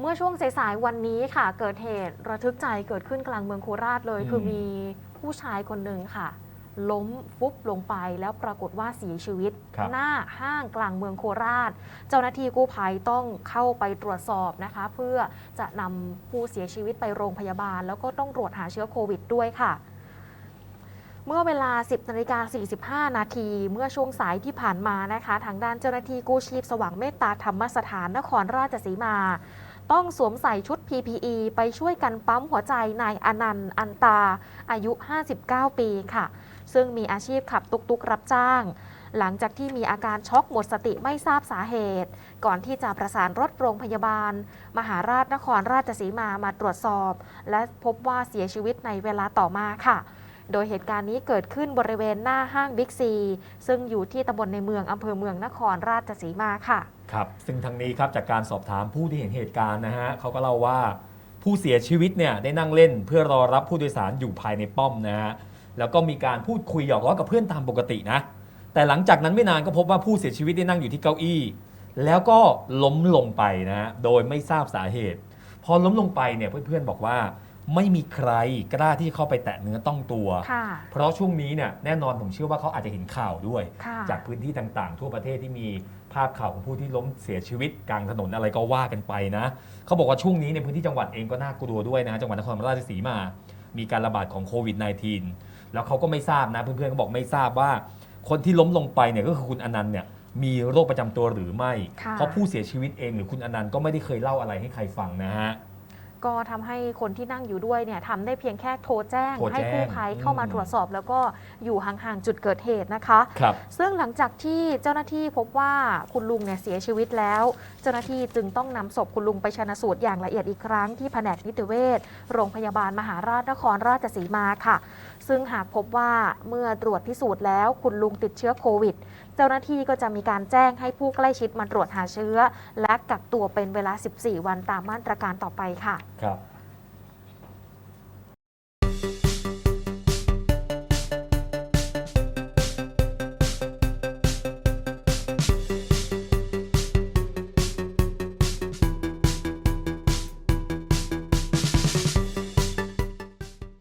เมื่อช่วงสายๆวันนี้ค่ะ เกิดเหตุระทึกใจเกิดขึ้นกลางเมืองโคราชเลยอืมคือมีผู้ชายคนหนึ่งค่ะ ล้มฟุบลงไปแล้วปรากฏว่าเสียชีวิตครับหน้าห้างกลางเมืองโคราช เจ้าหน้าที่กู้ภัยต้องเข้าไปตรวจสอบนะคะ เพื่อจะนำผู้เสียชีวิตไปโรงพยาบาล แล้วก็ต้องตรวจหาเชื้อโควิดด้วยค่ะเมื่อเวลา 10นาฬิกา45 นาที เมื่อช่วงสายที่ผ่านมานะคะ ทางด้านเจ้าหน้าที่กู้ชีพสว่างเมตตาธรรมสถานนครราชสีมา ต้องสวมใส่ชุด PPE ไปช่วยกันปั๊มหัวใจนายอนันต์อันตา อายุ 59 ปีค่ะ ซึ่งมีอาชีพขับตุกตุกรับจ้าง หลังจากที่มีอาการช็อกหมดสติไม่ทราบสาเหตุ ก่อนที่จะประสานรถโรงพยาบาล มหาราชนครราชสีมามาตรวจสอบ และพบว่าเสียชีวิตในเวลาต่อมาค่ะโดยเหตุการณ์นี้เกิดขึ้นบริเวณหน้าห้างบิ๊กซี ซึ่งอยู่ที่ตำบลในเมืองอำเภอเมืองนครราชสีมาค่ะ ครับซึ่งทางนี้ครับจากการสอบถามผู้ที่เห็นเหตุการณ์นะฮะเขาก็เล่าว่าผู้เสียชีวิตเนี่ยได้นั่งเล่นเพื่อรอรับผู้โดยสารอยู่ภายในป้อมนะฮะแล้วก็มีการพูดคุยหยอกล้อกับเพื่อนตามปกตินะ แต่หลังจากนั้นไม่นานก็พบว่าผู้เสียชีวิตได้นั่งอยู่ที่เก้าอี้ แล้วก็ล้มลงไปนะฮะโดยไม่ทราบสาเหตุ พอล้มลงไปเนี่ยเพื่อนๆบอกว่า ไม่มีใครกล้าที่เข้าไปแตะเนื้อต้องตัว ค่ะ เพราะช่วงนี้เนี่ยแน่นอนผมเชื่อว่าเขาอาจจะเห็นข่าวด้วย ค่ะ จากพื้นที่ต่างๆ ทั่วประเทศที่มีภาพข่าวของผู้ที่ล้มเสียชีวิตกลางถนนอะไรก็ว่ากันไปนะเขาบอกว่าช่วงนี้ในพื้นที่จังหวัดเองก็น่ากลัวด้วยนะจังหวัดนครราชสีมา มีการระบาดของโควิด -19 แล้วเขาก็ไม่ทราบนะเพื่อนๆก็บอกไม่ทราบว่า คนที่ล้มลงไปเนี่ยก็คือคุณอนันต์เนี่ยมีโรคประจำตัวหรือไม่ ค่ะ เพราะผู้เสียชีวิตเองหรือคุณอนันต์ก็ไม่ได้เคยเล่าอะไรให้ใครฟังนะฮะ ก็ทำให้คนที่นั่งอยู่ด้วยเนี่ยทำได้เพียงแค่โทรแจ้งโทรแจ้งให้กู้ภัยเข้ามาอืมตรวจสอบ แล้วก็อยู่ห่างๆจุดเกิดเหตุนะคะครับซึ่งหลังจากที่เจ้าหน้าที่พบว่าคุณลุงเนี่ยเสียชีวิตแล้ว เจ้าหน้าที่จึงต้องนำศพคุณลุงไปชนะสูตรอย่างละเอียดอีกครั้งที่แผนกนิติเวชโรงพยาบาลมหาราชนครราชสีมาค่ะ ซึ่งหากพบว่าเมื่อตรวจพิสูจน์แล้วคุณลุงติดเชื้อโควิด เจ้าหน้าที่ก็จะมีการแจ้งให้ผู้ใกล้ชิดมาตรวจหาเชื้อ และกักตัวเป็นเวลา 14 วันตามมาตรการต่อไปค่ะ ครับ